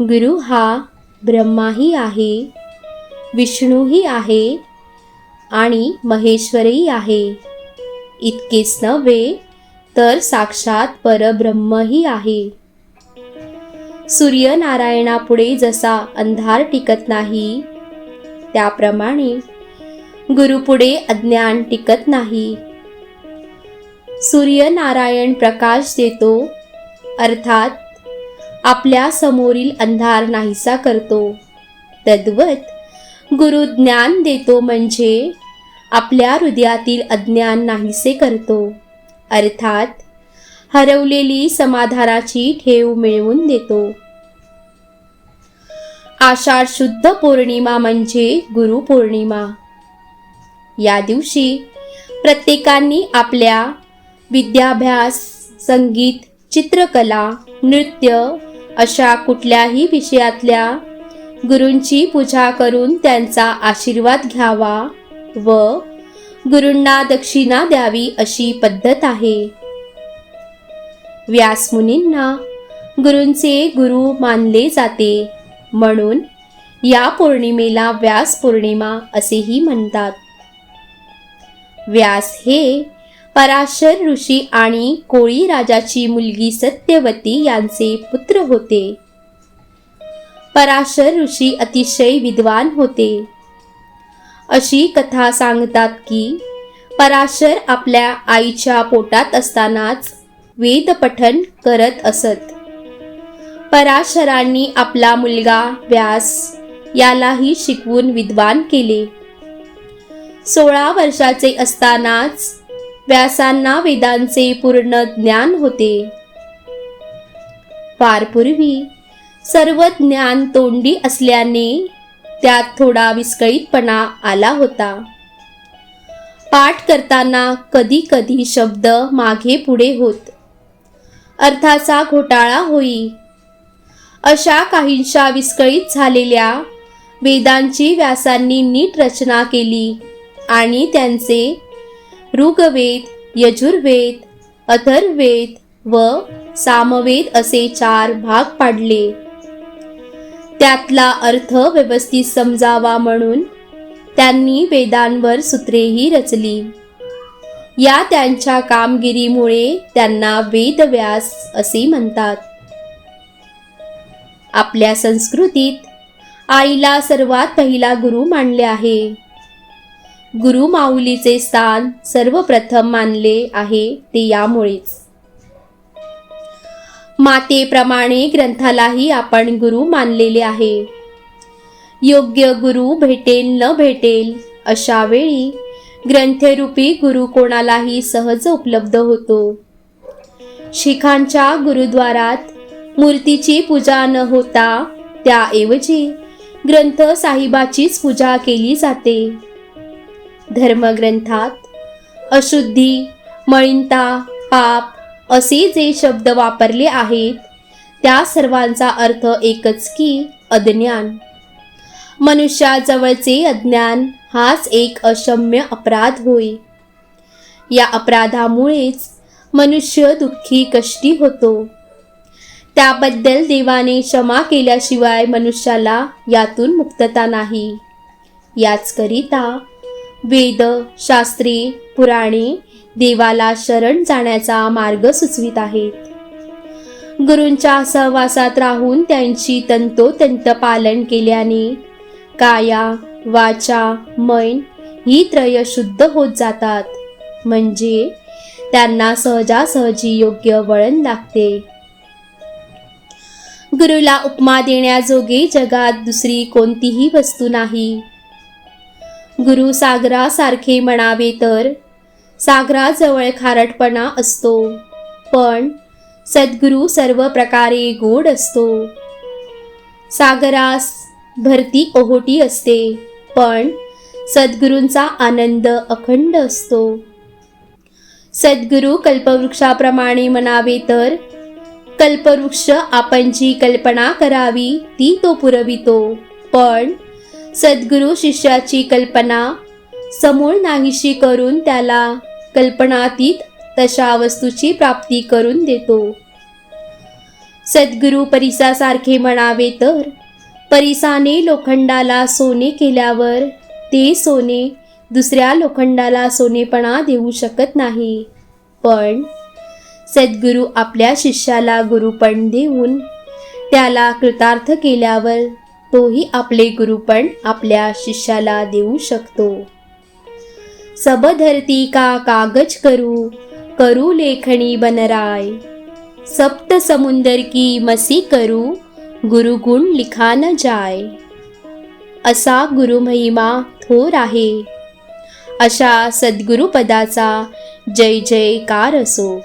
गुरु हा ब्रह्माही आहे विष्णूही आहे आणि महेश्वरही आहे. इतकेच नव्हे तर साक्षात परब्रह्मही आहे. सूर्यनारायणापुढे जसा अंधार टिकत नाही त्याप्रमाणे गुरुपुढे अज्ञान टिकत नाही. सूर्यनारायण प्रकाश देतो अर्थात आपल्या समोरील अंधार नाहीसा करतो. तद्वत गुरु ज्ञान देतो म्हणजे आपल्या हृदयातील अज्ञान नाहीसे करतो. अर्थात हरवलेली समाधानाची ठेव मिळवून देतो. आषाढ शुद्ध पौर्णिमा म्हणजे गुरुपौर्णिमा या दिवशी प्रत्येकाने आपल्या विद्याभ्यास संगीत चित्रकला नृत्य अशा कुठल्याही विषयातल्या गुरूंची पूजा करून त्यांचा आशीर्वाद घ्यावा व गुरूंना दक्षिणा द्यावी अशी पद्धत आहे. व्यासमुनींना गुरूंचे गुरु मानले जाते. म्हणून या पौर्णिमेला व्यास पौर्णिमा असेही म्हणतात. व्यास हे पराशर ऋषी आणि कोळी राजाची मुलगी सत्यवती यांचे पुत्र होते. पराशर ऋषी अतिशय विद्वान होते. अशी कथा सांगतात की पराशर आपल्या आईच्या पोटात असतानाच वेद पठन करत असत. पराशरांनी आपला मुलगा व्यास यालाही शिकवून विद्वान केले. सोळा वर्षाचे असतानाच व्यासांना वेदांचे पूर्ण ज्ञान होते. फार पूर्वी सर्व ज्ञान तोंडी असल्याने त्यात थोडा विस्कळीतपणा आला होता. पाठ करताना कधी कधी शब्द मागे पुढे होत. अर्थाचा घोटाळा होई. अशा काहींच्या विस्कळीत झालेल्या वेदांची व्यासांनी नीट रचना केली आणि त्यांचे ऋग्वेद यजुर्वेद अथर्वेद व सामवेद असे चार भाग पाडले. त्यातला अर्थ व्यवस्थित समजावा म्हणून त्यांनी वेदांवर सूत्रेही रचली. या त्यांच्या कामगिरीमुळे त्यांना वेदव्यास असे म्हणतात. आपल्या संस्कृतीत आईला सर्वात पहिला गुरु मानले आहे. गुरु माऊलीचे स्थान सर्वप्रथम मानले आहे ते यामुळेच. मातेप्रमाणे ग्रंथालाही आपण गुरु मानलेले आहे. योग्य गुरु भेटेल न भेटेल अशा वेळी ग्रंथरूपी गुरु कोणालाही सहज उपलब्ध होतो. शिखांच्या गुरुद्वारात मूर्तीची पूजा न होता त्याऐवजी ग्रंथ साहिबाचीच पूजा केली जाते. धर्मग्रंथात. अशुद्धी मळिंता पाप असे जे शब्द वापरले आहेत त्या सर्वांचा अर्थ एकच की अज्ञान. मनुष्याजवळचे अज्ञान हाच एक अशम्य अपराध होय. या अपराधामुळेच मनुष्य दुःखी कष्टी होतो. त्याबद्दल देवाने क्षमा केल्याशिवाय मनुष्याला यातून मुक्तता नाही. याचकरिता वेद शास्त्रे पुराणे देवाला शरण जाण्याचा मार्ग सुचवित आहेत. गुरूंच्या सहवासात राहून त्यांची तंतोतंत पालन केल्याने काया वाचा मन ही त्रय शुद्ध होत जातात. म्हणजे त्यांना सहजासहजी योग्य वळण लागते. गुरुला उपमा देण्याजोगे जगात दुसरी कोणतीही वस्तू नाही. गुरु सागरासारखे म्हणावे तर. सागराजवळ खारटपणा असतो पण सद्गुरू सर्व प्रकारे गोड असतो. सागरास भरती ओहोटी असते पण सद्गुरूंचा आनंद अखंड असतो. सद्गुरू कल्पवृक्षाप्रमाणे म्हणावे तर कल्पवृक्ष आपण जी कल्पना करावी ती तो पुरवितो पण सद्गुरू शिष्याची कल्पना. समूळ नाहीशी करून त्याला कल्पनातीत तशा वस्तूची प्राप्ती करून देतो. सद्गुरू परिसासारखे म्हणावे तर परिसाने लोखंडाला सोने केल्यावर ते सोने दुसऱ्या लोखंडाला सोनेपणा देऊ शकत नाही. पण सद्गुरू आपल्या शिष्याला गुरुपण देऊन त्याला कृतार्थ केल्यावर तोही आपले गुरुपण आपल्या शिष्याला देऊ शकतो. सब धरती का कागज करू करू लेखणी बनराय. सप्त समुंदर की मसी करू गुरुगुण लिखान जाय. असा गुरुमहिमा थोर आहे. अशा सद्गुरुपदाचा जय जयकार असो.